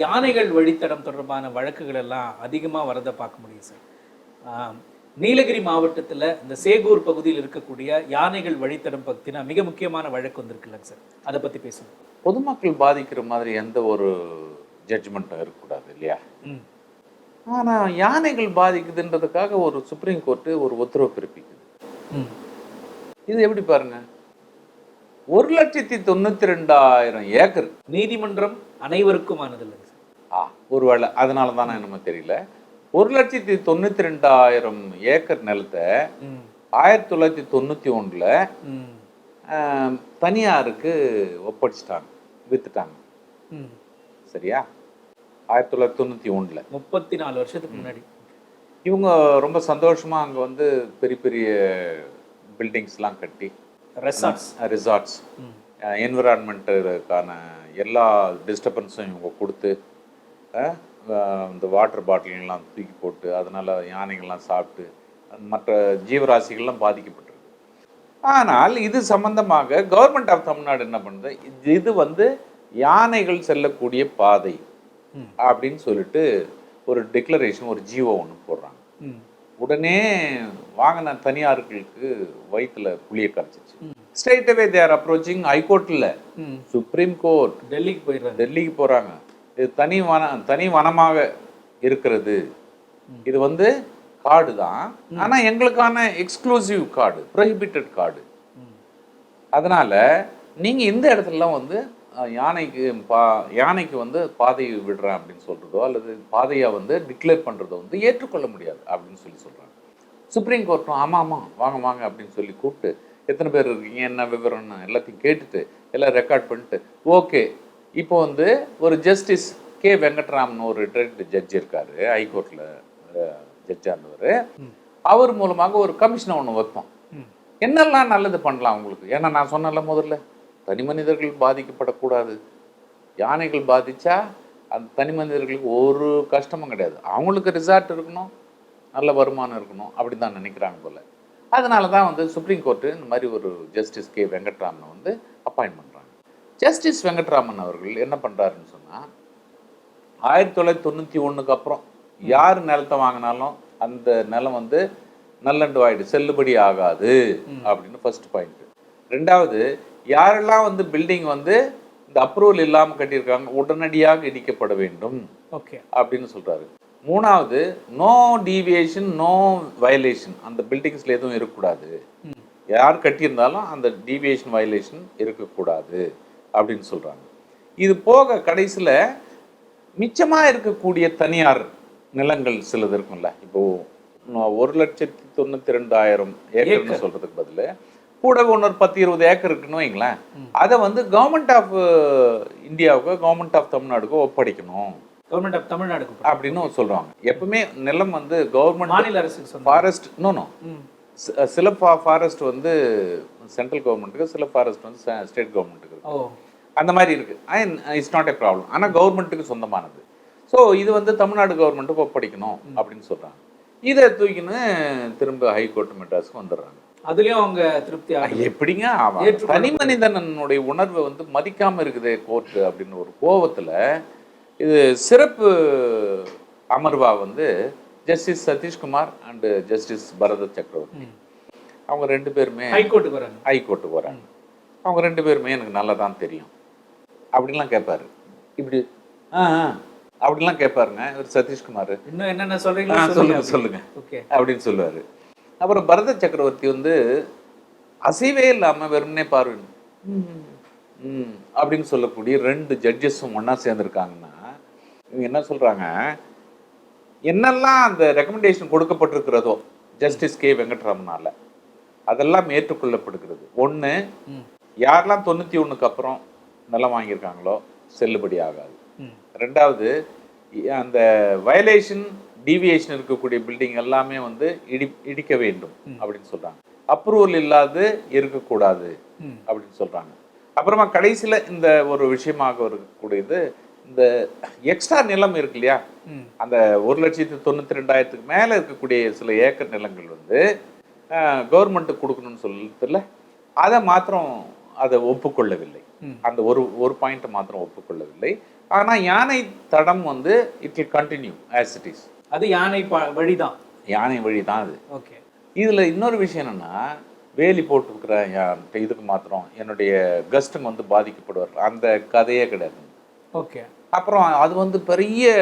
யானைகள் வழித்தடம் தொடர்பான வழக்குகள் எல்லாம் அதிகமாக வரதை பார்க்க முடியும் சார். நீலகிரி மாவட்டத்தில் இந்த சேகூர் பகுதியில் இருக்கக்கூடிய யானைகள் வழித்தடம் பற்றின மிக முக்கியமான வழக்கு வந்திருக்குல்லங்க சார். அதை பற்றி பேசணும் பொதுமக்கள் பாதிக்கிற மாதிரி எந்த ஒரு ஜட்ஜ்மெண்ட்டும் இருக்கக்கூடாது இல்லையா? ம். ஆனால் யானைகள் பாதிக்குதுன்றதுக்காக ஒரு சுப்ரீம் கோர்ட்டு ஒரு உத்தரவு பிறப்பிக்குது. இது எப்படி பாருங்க? ஒரு லட்சத்தி தொண்ணூத்தி ரெண்டாயிரம் ஏக்கர். நீதிமன்றம் அனைவருக்குமானது இல்லைங்க சார். ஆ ஒருவேளை அதனால தானே நம்ம தெரியல. ஒரு லட்சத்தி தொண்ணூத்தி ரெண்டாயிரம் ஏக்கர் நிலத்தை ஆயிரத்தி தொள்ளாயிரத்தி தொண்ணூத்தி ஒண்ணுல ம். ஆம், தனியாருக்கு ஒப்படைச்சிட்டாங்க வித்துட்டாங்க. ம். சரியா? ஆயிரத்தி தொள்ளாயிரத்தி தொண்ணூத்தி ஒண்ணுல முப்பத்தி நாலு வருஷத்துக்கு முன்னாடி. இவங்க ரொம்ப சந்தோஷமா அங்க வந்து பெரிய பெரிய பில்டிங்ஸ்லாம் கட்டி ரெசார்ட்ஸ் ரிசார்ட்ஸ் என்விரான்மெண்ட்டுக்கான எல்லா டிஸ்டர்பன்ஸும் இவங்க கொடுத்து இந்த வாட்டர் பாட்டில்லாம் தூக்கி போட்டு அதனால யானைகள்லாம் சாப்பிட்டு மற்ற ஜீவராசிகள்லாம் பாதிக்கப்பட்டிருக்கு. ஆனால் இது சம்பந்தமாக கவர்மெண்ட் ஆஃப் தமிழ்நாடு என்ன பண்ணுது? இது- இது வந்து யானைகள் செல்லக்கூடிய பாதை. அப்படின்னு சொல்லிட்டு ஒரு டிக்ளரேஷன் ஒரு ஜீவோ ஒன்று போடுறாங்க. உடனே வாங்கின தனியார்களுக்கு வயிற்றுல புளிய கரைச்சிச்சு. ஸ்ட்ரைட் அவே தேர் அப்ரோச்சிங் ஹைகோர்ட்ல ம். சுப்ரீம் கோர்ட் டெல்லிக்கு போயிடுறாங்க. டெல்லிக்கு போறாங்க. இது தனி வன தனி வனமாக இருக்கிறது. இது வந்து காடு தான். ஆனா எங்களுக்கான எக்ஸ்க்ளூசிவ் காடு ப்ரொஹிபிட்டட் ம். அதனால நீங்க இந்த இடத்துலலாம் வந்து யானைக்கு பா யானைக்கு வந்து பாதையை விடுறேன் அப்படின்னு சொல்றதோ அல்லது பாதையை வந்து டிக்ளேர் பண்றதோ வந்து ஏற்றுக்கொள்ள முடியாது அப்படின்னு சொல்லி சொல்றாங்க. சுப்ரீம் கோர்ட்டும் ஆமா ஆமா வாங்க வாங்க அப்படின்னு சொல்லி கூப்பிட்டு எத்தனை பேர் இருக்கீங்க என்ன விவரம்னு எல்லாத்தையும் கேட்டுட்டு எல்லாம் ரெக்கார்ட் பண்ணிட்டு ஓகே இப்போ வந்து ஒரு ஜஸ்டிஸ் கே வெங்கட்ராமன் ஒரு ரிட்டையர்டு ஜட்ஜ் இருக்காரு ஹைகோர்ட்ல ஜட்ஜாக இருந்தவர் அவர் மூலமாக ஒரு கமிஷனை ஒன்று வைப்போம். என்னெல்லாம் நல்லது பண்ணலாம் உங்களுக்கு? ஏன்னா நான் சொன்னல முதல்ல தனி மனிதர்கள் பாதிக்கப்படக்கூடாது. யானைகள் பாதிச்சா அந்த தனி மனிதர்களுக்கு ஒரு கஷ்டமும் கிடையாது. அவங்களுக்கு ரிசார்ட் இருக்கணும் நல்ல வருமானம் இருக்கணும் அப்படி தான் நினைக்கிறாங்க போல. அதனால தான் வந்து சுப்ரீம் கோர்ட்டு இந்த மாதிரி ஒரு ஜஸ்டிஸ் கே வெங்கட்ராமனை வந்து அப்பாயின்ட் பண்ணுறாங்க ஜஸ்டிஸ் வெங்கட்ராமன் அவர்கள் என்ன பண்ணுறாருன்னு சொன்னால் ஆயிரத்தி தொள்ளாயிரத்தி தொண்ணூற்றி ஒன்றுக்கு அப்புறம் யார் நிலத்தை வாங்கினாலும் அந்த நிலம் வந்து நல்லண்டு ஆயிடு செல்லுபடி ஆகாது அப்படின்னு ஃபர்ஸ்ட் பாயிண்ட் ரெண்டாவது யாரெல்லாம் வந்து பில்டிங் வந்து இந்த அப்ரூவல் இல்லாமல் கட்டியிருக்காங்க உடனடியாக இடிக்கப்பட வேண்டும் ஓகே அப்படின்னு சொல்றாரு. மூணாவது நோ டீவியேஷன் நோ வயலேஷன் அந்த பில்டிங்ஸ்ல எதுவும் இருக்கக்கூடாது. யார் கட்டியிருந்தாலும் அந்த டீவியேஷன் வயலேஷன் இருக்கக்கூடாது. அப்படின்னு சொல்றாங்க. இது போக கடைசியில் மிச்சமாக இருக்கக்கூடிய தனியார் நிலங்கள் சிலது இருக்கும்ல. இப்போ ஒரு லட்சத்தி தொண்ணூத்தி ரெண்டாயிரம் ஏக்கர்னு சொல்றதுக்கு பதிலு கூட இன்னொரு பத்து இருபது ஏக்கர் இருக்குன்னு வைங்களேன். அதை வந்து கவர்மெண்ட் ஆஃப் இந்தியாவுக்கோ கவர்மெண்ட் ஆஃப் தமிழ்நாடுக்கோ ஒப்படைக்கணும். Government of Tamil Nadu. அப்படின்னு சொல்றாங்க. எப்பவுமே நிலம் வந்து கவர்மெண்ட் மாநில சொந்தம் ஃபாரஸ்ட் நோ சில ஃபாரஸ்ட் வந்து சென்ட்ரல் கவர்மெண்ட்டுக்கு சில ஃபாரஸ்ட் வந்து ஸ்டேட் கவர்மெண்ட்டுக்கு அந்த மாதிரி இருக்கு. இட்ஸ் நாட் ஏ ப்ராப்ளம் ஆனால் கவர்மெண்ட்டுக்கு சொந்தமானது. ஸோ இது வந்து தமிழ்நாடு கவர்மெண்ட்டுக்கு ஒப்படைக்கணும் அப்படின்னு சொல்றாங்க. இதை தூக்கின்னு திரும்ப ஹைகோர்ட் மெட்ராஸ்க்கு வந்துடுறாங்க. அதுலயும் அவங்க திருப்தி எப்படிங்க? அவன் தனி மனிதனுடைய உணர்வை வந்து மதிக்காம இருக்குது கோர்ட் அப்படின்னு ஒரு கோவத்துல இது சிறப்பு அமர்வா வந்து justice Satishkumar and justice Bharatha Chakravarthy. அவங்க ரெண்டு பேருமே ஹைகோர்ட்டுக்கு வராங்க. ஹைகோர்ட்டுக்கு வராங்க. அவங்க ரெண்டு பேருமே எனக்கு நல்லா தான் தெரியும். அப்படின்லாம் கேட்பாரு இப்படி ஆ அப்படிலாம் கேட்பாருங்க இவர் சதீஷ்குமார் இன்னும் என்னென்ன சொல்றீங்களோ சொல்லுங்க. சொல்லுங்க ஓகே. அப்படின்னு சொல்லுவாரு. அப்புறம் பரத சக்கரவர்த்தி வந்து அசைவே இல்லாம வெறுமனே பார்வை ம், ம் அப்படின்னு சொல்லக்கூடிய ரெண்டு ஜட்ஜஸும் ஒண்ணா சேர்ந்துருக்காங்கன்னா இவங்க என்ன சொல்றாங்க? என்னெல்லாம் அந்த ரெக்கமெண்டேஷன் கொடுக்கப்பட்டிருக்கிறதோ ஜஸ்டிஸ் கே வெங்கட்ராமனால அதெல்லாம் ஏற்றுக்கொள்ளப்படுகிறது. ம். யாரெல்லாம் தொண்ணூத்தி ஒண்ணுக்கு அப்புறம் நிலம் வாங்கியிருக்காங்களோ செல்லுபடி ஆகாது. ரெண்டாவது அந்த வயலேஷன் டீவியேஷன் இருக்கக்கூடிய பில்டிங் எல்லாமே வந்து இடி இடிக்க வேண்டும் அப்படின்னு சொல்றாங்க. அப்ரூவல் இல்லாது இருக்கக்கூடாது அப்படின்னு சொல்றாங்க. அப்புறமா கடைசியில இந்த ஒரு விஷயமாக இருக்கக்கூடியது இந்த எக்ஸ்ட்ரா நிலம் இருக்கு இல்லையா அந்த ஒரு லட்சத்தி தொண்ணூத்தி ரெண்டாயிரத்துக்கு மேல இருக்கக்கூடிய சில ஏக்கர் நிலங்கள் வந்து கவர்மெண்ட்டுக்கு கொடுக்கணும்னு சொல்லுறதுல அதை மாத்திரம் அதை ஒப்புக்கொள்ளவில்லை. அந்த ஒரு ஒரு பாயிண்ட் மாத்திரம் ஒப்புக்கொள்ளவில்லை. ஆனா யானை தடம் வந்து it will continue as it is அது யானை ப- வழிதான். யானை வழி தான் அது. ஓகே. இதுல இன்னொரு விஷயம் என்னன்னா வேலி போட்டிருக்கிற இதுக்கு மாத்திரம் என்னுடைய கஸ்ட்டுங்க வந்து பாதிக்கப்படுவார். அந்த கதையே கிடையாது. ஓகே. அப்புறம் அது வந்து பெரிய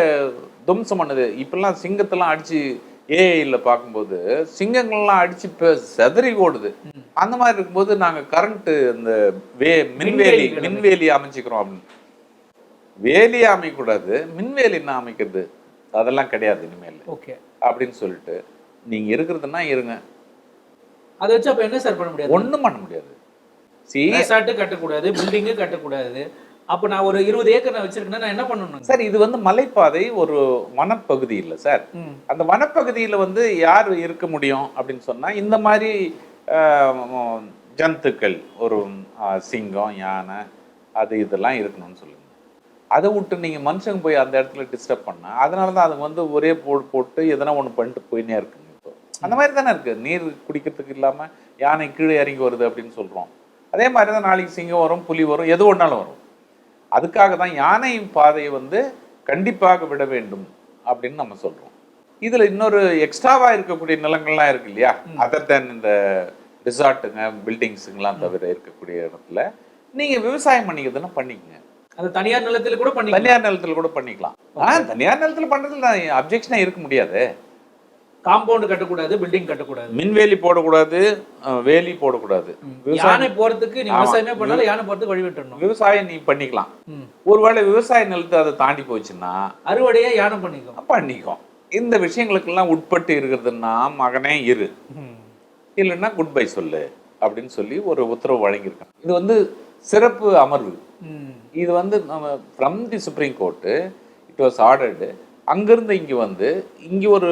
தும்சம் பண்ணுது. இப்பெல்லாம் சிங்கத்தெல்லாம் அடிச்சு ஏஐல பார்க்கும்போது சிங்கங்கள்லாம் அடிச்சு பெ- செதறி ஓடுது. அந்த மாதிரி இருக்கும்போது நாங்க கரண்ட் இந்த வே மின்வேலி மின்வேலி அமைச்சுக்கிறோம் அப்படின்னு. வேலி அமைக்கக்கூடாது மின்வேலி என்ன அமைக்கிறது? அதெல்லாம் கிடையாது இனிமேல். ஓகே. அப்படின்னு சொல்லிட்டு நீங்க இருக்கிறதுன்னா இருங்க. அதை வச்சு அப்ப என்ன சார் பண்ண முடியாது? ஒண்ணும் பண்ண முடியாது. சி கட்டக்கூடாது பில்டிங்கு கட்டக்கூடாது. அப்ப நான் ஒரு இருபது ஏக்கர் நான் வச்சிருக்கேன்னா நான் என்ன பண்ணணும் சார் இது வந்து மலைப்பாதை ஒரு வனப்பகுதி இல்லை சார். அந்த வனப்பகுதியில் வந்து யார் இருக்க முடியும் அப்படின்னு சொன்னா இந்த மாதிரி ஜந்துக்கள் ஒரு சிங்கம் யானை அது இதெல்லாம் இருக்கணும்னு சொல்லுங்க. அதை விட்டு நீங்க மனுஷங்க போய் அந்த இடத்துல டிஸ்டர்ப் பண்ணா அதனால தான் அதுங்க வந்து ஒரே போடு போட்டு எதனா ஒண்ணு பண்ணிட்டு போயினே இருக்குங்க இப்போ. அந்த மாதிரி தானே இருக்கு. நீர் குடிக்கிறதுக்கு இல்லாம யானை கீழே இறங்கி வருது அப்படின்னு சொல்றோம். அதே மாதிரி தான் நாளைக்கு சிங்கம் வரும் புலி வரும் எது ஒன்றாலும் வரும். அதுக்காக தான் யானை பாதையை வந்து கண்டிப்பாக விட வேண்டும் அப்படின்னு நம்ம சொல்றோம். இதுல இன்னொரு எக்ஸ்ட்ராவா இருக்கக்கூடிய நிலங்கள்லாம் இருக்கு இல்லையா? அதர் தேன் இந்த ரிசார்ட்டுங்க பில்டிங்ஸுங்கெல்லாம் தவிர இருக்கக்கூடிய இடத்துல நீங்க விவசாயம் பண்ணிக்கிறதுன்னா பண்ணிக்கங்க. அது தனியார் நிலத்துல கூட பண்ணி தனியார் நிலத்துல கூட பண்ணிக்கலாம். ஆ தனியார் நிலத்துல பண்றதுல அப்ஜெக்ஷனே இருக்க முடியாது. காம்பவுண்ட் கட்டக்கூடாது பில்டிங் கட்டக்கூடாது. மின்வேலி போடக்கூடாது வேலி போடக்கூடாது. யானை போறதுக்கு நீ. விவசாயமே பண்ணாலும் யானை போறதுக்கு வழி விட்டுறணும். விவசாயம் நீ பண்ணிக்கலாம். ஒருவேளை விவசாய நிலத்தை அதை தாண்டி போச்சுன்னா? அறுவடையே யானை பண்ணிக்கும். பண்ணிக்கும். இந்த விஷயங்களுக்கெல்லாம் உட்பட்டு இருக்கிறதுன்னா மகனே இரு. இல்லைன்னா குட் பை சொல்லு அப்படின்னு சொல்லி ஒரு உத்தரவு வழங்கியிருக்காங்க. இது வந்து சிறப்பு அமர்வு. இது வந்து நம்ம from the supreme court it was ordered அங்கேருந்து இங்கே வந்து இங்கே ஒரு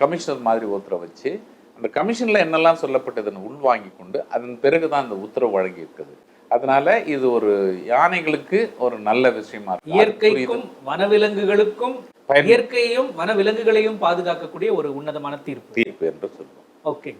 கமிஷனர் மாதிரி உத்தரவு வச்சு அந்த கமிஷனில் என்னெல்லாம் சொல்லப்பட்டதுன்னு உள்வாங்கி கொண்டு அதன் பிறகு தான் அந்த உத்தரவு வழங்கி இருக்குது அதனால இது ஒரு யானைகளுக்கு ஒரு நல்ல விஷயமா இருக்கு. இயற்கைக்கும் வனவிலங்குகளுக்கும் இயற்கையையும் வனவிலங்குகளையும் பாதுகாக்கக்கூடிய ஒரு உன்னதமான தீர்ப்பு. தீர்ப்பு என்று சொல்லுவோம். ஓகே.